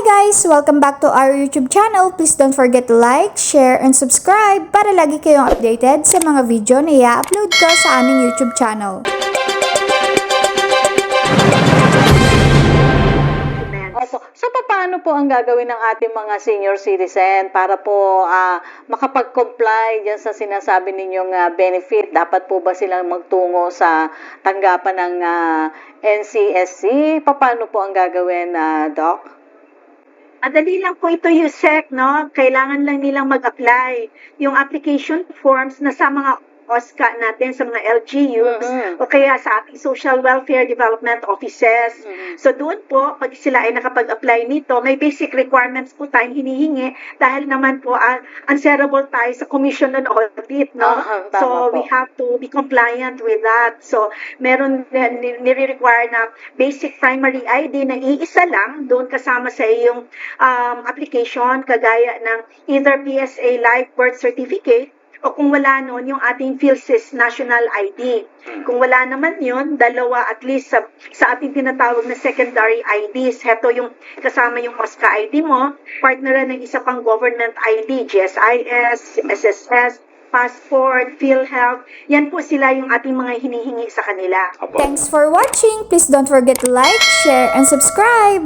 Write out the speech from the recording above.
guys! Welcome back to our YouTube channel. Please don't forget to like, share, and subscribe para lagi kayong updated sa mga video na i-upload ko sa aming YouTube channel. Opo. So, paano po ang gagawin ng ating mga senior citizen para po ah, makapag-comply dyan sa sinasabi ninyong ah, benefit? Dapat po ba silang magtungo sa tanggapan ng ah, NCSC? Paano po ang gagawin, ah, Doc? Madali lang po ito, Yusek, no? Kailangan lang nilang mag-apply. Yung application forms na sa mga OSCA natin, sa mga LGUs, Mhm. o kaya sa ating Social Welfare Development Offices. Mhm. So doon po, pag sila ay nakapag-apply nito, may basic requirements po tayong hinihingi dahil naman po uh, answerable tayo sa Commission on Audit, no? Tama so po. we have to be compliant with that. So meron ni- nire-require na basic primary ID na iisa lang, doon kasama sa iyong um, application, kagaya ng either PSA Live Birth Certificate, o kung wala noon, yung ating PhilSys National ID. Kung wala naman yun, dalawa at least sa, sa ating tinatawag na secondary IDs. Heto yung kasama yung OSCA ID mo, partner ng isa pang government ID, GSIS, SSS, passport, PhilHealth. Yan po sila yung ating mga hinihingi sa kanila. Thanks for watching! Please don't forget to like, share, and subscribe!